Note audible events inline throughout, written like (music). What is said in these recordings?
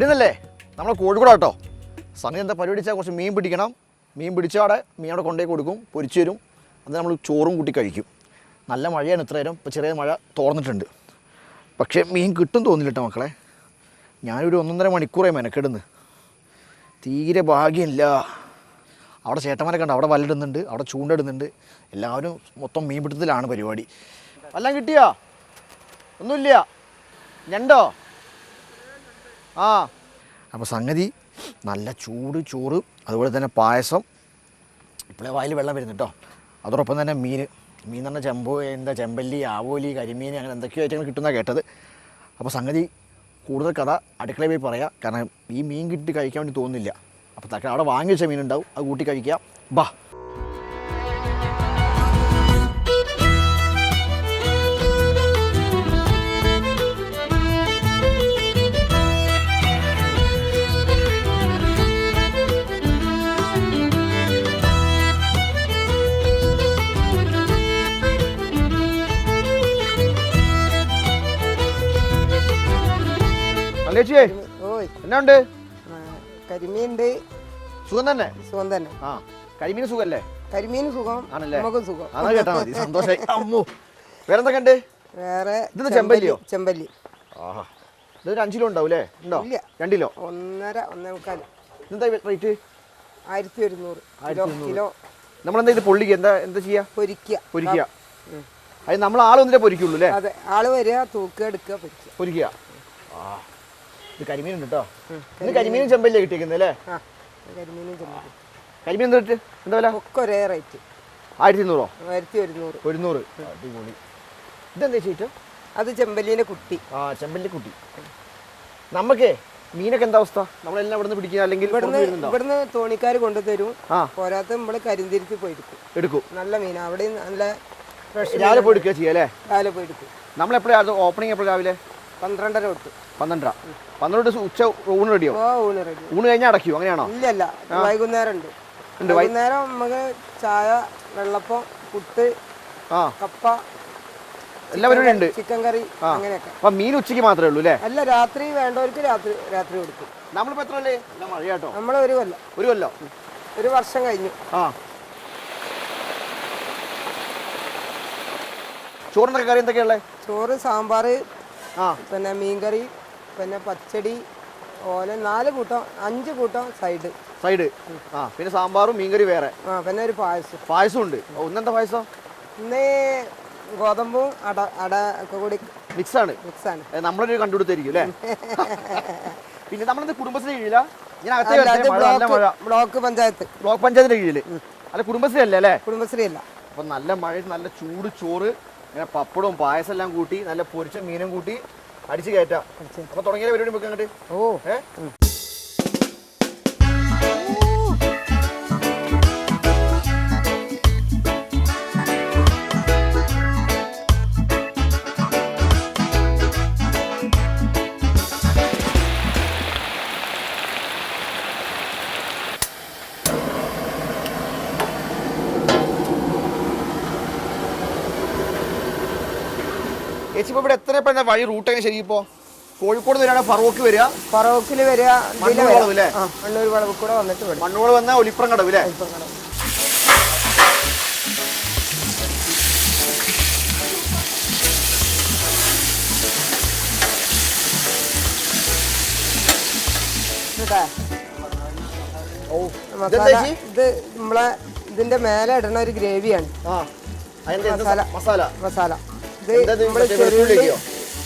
ഇവിടെ നിന്നല്ലേ നമ്മൾ കോഴിക്കോടാട്ടോ. സംഗതി എന്താ? പരിപാടിച്ചാൽ കുറച്ച് മീൻ പിടിക്കണം. മീൻ പിടിച്ചാടെ മീൻ അവിടെ കൊണ്ടേ കൊടുക്കും പൊരിച്ചു തരും. അത് നമ്മൾ ചോറും കൂട്ടി കഴിക്കും. നല്ല മഴയാണ് ഇത്ര നേരം ഇപ്പോൾ ചെറിയ മഴ തോർന്നിട്ടുണ്ട്. പക്ഷേ മീൻ കിട്ടും തോന്നില്ലട്ടോ മക്കളെ. ഞാനൊരു ഒന്നൊന്നര മണിക്കൂറായി മെനക്കെടുന്ന്. തീരെ ഭാഗ്യമില്ല. അവിടെ ചേട്ടന്മാരെ കണ്ട്? അവിടെ വല്ലിടുന്നുണ്ട് അവിടെ ചൂണ്ടിടുന്നുണ്ട് എല്ലാവരും മൊത്തം മീൻ പിടുത്തത്തിലാണ് പരിപാടി. എല്ലാം കിട്ടിയോ? ഒന്നുമില്ല. ഞണ്ടോ? ആ. അപ്പോൾ സംഗതി നല്ല ചൂട് ചോറ് അതുപോലെ തന്നെ പായസം. ഇപ്പോഴേ വായിൽ വെള്ളം വരുന്നു കേട്ടോ അതോടൊപ്പം തന്നെ മീൻ. മീൻ എന്ന് പറഞ്ഞാൽ ചെമ്പോ എന്താ ചെമ്പല്ലി ആവോലി കരിമീൻ അങ്ങനെ എന്തൊക്കെയോ ഐറ്റങ്ങൾ കിട്ടുന്ന കേട്ടത്. അപ്പോൾ സംഗതി കൂടുതൽ കഥ അടുക്കളയിൽ പോയി പറയാം. കാരണം ഈ മീൻ കിട്ടി കഴിക്കാൻ വേണ്ടി തോന്നുന്നില്ല. അപ്പോൾ തക്ക അവിടെ വാങ്ങി വെച്ച മീനുണ്ടാവും അത് കൂട്ടി കഴിക്കാം. ബാ. ഓയ്. എന്നാ കരിമീനുണ്ട് സുഖം തന്നെ? സുഖം തന്നെ. ആ കരിമീൻ സുഖല്ലേ? കരിമീൻ സുഖം. ആണല്ലേ? നമുക്കും സുഖം. അതാ കേട്ടാ മതി. സന്തോഷമായി വേറെ എന്തൊക്കെ ഉണ്ട് വേറെ ഇതെന്താ ചെമ്പല്ലിയോ? ചെമ്പല്ലി ആഹാ. ഇതൊരു അഞ്ച് കിലോ ഉണ്ടാവും അല്ലേ ഉണ്ടോ. രണ്ട് കിലോ? ഒന്നര ഒന്നേ മുക്കാൽ ഇതെന്താ റേറ്റ്? ആയിരത്തി ഒരുന്നൂറ്. കിലോ നമ്മളെന്താ ഇത് പൊള്ളിക്കുക? എന്താ എന്താ ചെയ്യാ? പൊരിക്കുക. പൊരിക്കുക. അത് നമ്മൾ ആളൊന്നിനെ പൊരിക്കുള്ളൂ അല്ലേ? അതെ. ആൾ വരിക തൂക്കുക എടുക്കുക പൊരിക്കുക. പൊരിക്കുക. ആ. ഇത് കരിമീൻ ഉണ്ട് കേട്ടോ ഇത് കരിമീനും ചെമ്പല്ലേ കിട്ടിയിരിക്കുന്നത് അല്ലേ? കരിമീനും ചെമ്പല്ലി. കരിമീൻ എന്താ റേറ്റ്? എന്താ വില? ഒക്കെ ഒരേ റേറ്റ്. ആയിരത്തി ഇരുന്നൂറോ ആയിരത്തി ഒരുന്നൂറ്. ഒരുന്നൂറ്. അടിപൊളി. ഇതെന്താ ചേച്ചി? അത് ചെമ്പല്ലിന്റെ കുട്ടി. ആ ചെമ്പല്ലി കുട്ടി. നമുക്കേ മീനൊക്കെ എന്താ അവസ്ഥ? നമ്മളെല്ലാം ഇവിടുന്ന് പിടിക്കുക അല്ലെങ്കിൽ ഇവിടുന്ന് ഇവിടുന്ന് തോണിക്കാർ കൊണ്ടുതരും. ആ. പോരാത്ത നമ്മൾ കരിന്തിരിച്ച് പോയി എടുക്കും. നല്ല മീൻ അവിടെ നല്ല ഫ്രഷ് രാവിലെ പോയി എടുക്കുക ചെയ്യാം അല്ലേ? രാവിലെ പോയി എടുക്കും. നമ്മളെപ്പോഴാണ് ഓപ്പണിംഗ് എപ്പോഴും രാവിലെ? പന്ത്രണ്ടര തൊട്ട്. പന്ത്രണ്ടര. പന്ത്രണ്ട് ഉച്ച ഊണ് റെഡിയോ ഊണ് റെഡി ഊണ് കഴിഞ്ഞാൽ അടയ്ക്കൂ അങ്ങനെയാണോ? ഇല്ലല്ല. വൈകുന്നേരം ഉണ്ട്. ഉണ്ട്, വൈകുന്നേരം നമുക്ക് ചായ വെള്ളപ്പം പുട്ട് ആ. കപ്പ എല്ലാ പരിപാടിയും ഉണ്ട്. Chicken curry. അങ്ങനെയൊക്കെ. അപ്പം മീൻ ഉച്ചയ്ക്ക് മാത്രമേ ഉള്ളൂ അല്ലേ? അല്ല രാത്രി വേണ്ടവർക്ക് രാത്രി രാത്രി കൊടുക്കും. നമ്മളിപ്പോൾ എത്ര അല്ലേ മഴയാട്ടോ. നമ്മൾ ഒരു കൊല്ലം. ഒരു കൊല്ലം? ഒരു വർഷം കഴിഞ്ഞു. ആ. ചോറിനൊക്കെ കറി എന്തൊക്കെയുള്ളത് ചോറ് സാമ്പാർ പിന്നെ മീൻകറി പിന്നെ പച്ചടി ഓല നാല് കൂട്ടം അഞ്ച് കൂട്ടം സൈഡ്. സൈഡ്. ആ പിന്നെ സാമ്പാറും മീൻകറി വേറെ. ആ പിന്നെ ഒരു പായസം. പായസം ഉണ്ട്. ഒന്നെന്താ പായസം? ഇന്ന് ഗോതമ്പും അട അട ഒക്കെ കൂടി മിക്സ് ആണ് മിക്സാണ്. ആണ് നമ്മളൊരു കണ്ടുപിടുത്തായിരിക്കും അല്ലേ? (laughs) പിന്നെ നമ്മളെന്ത് കുടുംബശ്രീ കീഴില? ഞാൻ ബ്ലോക്ക് ബ്ലോക്ക് പഞ്ചായത്ത്. ബ്ലോക്ക് പഞ്ചായത്തിന്റെ കീഴിൽ. അല്ല കുടുംബശ്രീ അല്ലേ അല്ലേ? കുടുംബശ്രീ അല്ല. അപ്പൊ നല്ല മഴ നല്ല ചൂട് ചോറ് ഇങ്ങനെ പപ്പടവും പായസം എല്ലാം കൂട്ടി നല്ല പൊരിച്ച മീനും കൂട്ടി അടിച്ചു കയറ്റാം. അപ്പൊ തുടങ്ങിയ പരിപാടി വെക്കാൻ അങ്ങോട്ട്? ഓ. ഏ? ചേച്ചി ഇപ്പൊ ഇവിടെ എത്ര ഇപ്പൊ വഴി റൂട്ട് എങ്ങനെ ശരി ഇപ്പോ? കോഴിക്കോട് വരികയാണ് ഫറോക്ക് വരിക. ഫറോക്കിൽ വരിക മണ്ണൂർ വരാം. വളവ് കൂടെ വന്നിട്ട് വിടും മണ്ണൂർ വന്ന ഒലിപ്പുറം കടവ് അല്ലേ? ഇത് നമ്മളെ ഇതിന്റെ മേലെ ഇടണ ഒരു ഗ്രേവിയാണ്. മസാല? മസാല. ഇത് നമ്മൾ ചെറുള്ളി?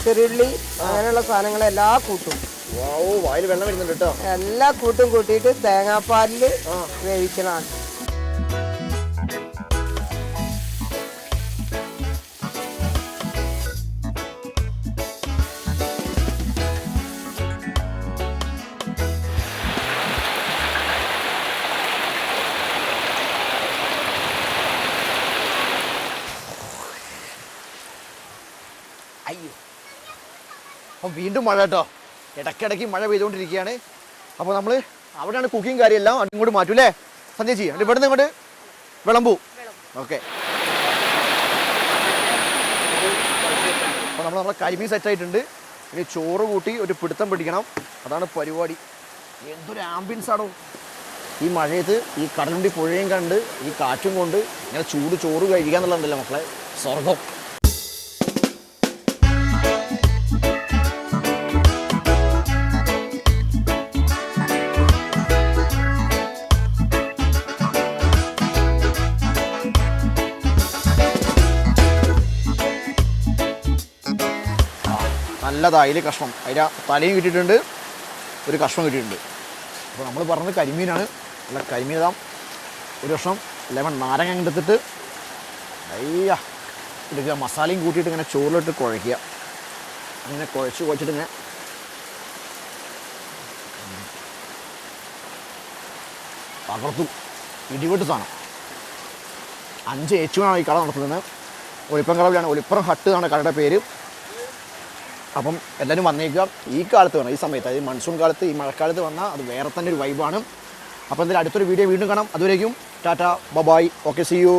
ചെറുള്ളി അങ്ങനെയുള്ള സാധനങ്ങളെല്ലാം കൂട്ടും. ഓ വായിൽ വെള്ളം വരുന്നുണ്ട് കേട്ടോ. എല്ലാ കൂട്ടും കൂട്ടിയിട്ട് തേങ്ങാപ്പാലിൽ വേവിക്കണതാണ്. അപ്പം വീണ്ടും മഴ കേട്ടോ. ഇടയ്ക്കിടയ്ക്ക് മഴ പെയ്തുകൊണ്ടിരിക്കുകയാണ്. അപ്പോൾ നമ്മൾ അവിടെയാണ് കുക്കിംഗ് കാര്യമെല്ലാം അങ്ങോട്ട് മാറ്റും അല്ലേ സന്ധ്യ ചെയ്യാം ഇവിടെ നിന്ന് ഇങ്ങോട്ട് വിളമ്പൂ. ഓക്കെ അപ്പോൾ നമ്മൾ നമ്മളെ കരിമീൻ സെറ്റ് ആയിട്ടുണ്ട്. ഇനി ചോറ് കൂട്ടി ഒരു പിടുത്തം പിടിക്കണം. അതാണ് പരിപാടി. എന്തൊരു ആംബിയൻസ് ആണോ. ഈ മഴയത്ത് ഈ കടലുണ്ടി പുഴയും കണ്ട് ഈ കാറ്റും കൊണ്ട് ഇങ്ങനെ ചൂട് ചോറ് കഴിക്കുക എന്നുള്ളതല്ലേ മക്കളെ? സ്വർഗം നല്ലതാ. അതിൽ കഷ്ണം. അതിൽ തലയും കിട്ടിയിട്ടുണ്ട്. ഒരു കഷ്ണം കിട്ടിയിട്ടുണ്ട്. അപ്പോൾ നമ്മൾ പറഞ്ഞത് കരിമീനാണ്. നല്ല കരിമീൻ ഇതാം. ഒരു കഷ്ണം ലെമൺ നാരങ്ങ എടുത്തിട്ട് അയ്യ. എടുക്കുക മസാലയും കൂട്ടിയിട്ട് ഇങ്ങനെ ചോറിലിട്ട് കുഴയ്ക്കുക. അങ്ങനെ കുഴച്ച് കുഴച്ചിട്ട് ഇങ്ങനെ പകർത്തു ഇടിവെട്ട് സാധനം. അഞ്ച് ഏച്ചുവാണ് ഈ കട നടത്തുന്നത് ഒലിപ്പം കടവിലാണ്. ഒളിപ്പുറം ഹട്ട് എന്നാണ് കടയുടെ പേര്. അപ്പം എല്ലാവരും വന്നേക്കുക. ഈ കാലത്ത് വേണം ഈ സമയത്ത് അതായത് മൺസൂൺ കാലത്ത് ഈ മഴക്കാലത്ത് വന്നാൽ അത് വേറെ തന്നെ ഒരു വൈബാണ് അപ്പോൾ എന്തായാലും അടുത്തൊരു വീഡിയോ വീണ്ടും കാണാം. അതുവരേക്കും tata bye bye okay see you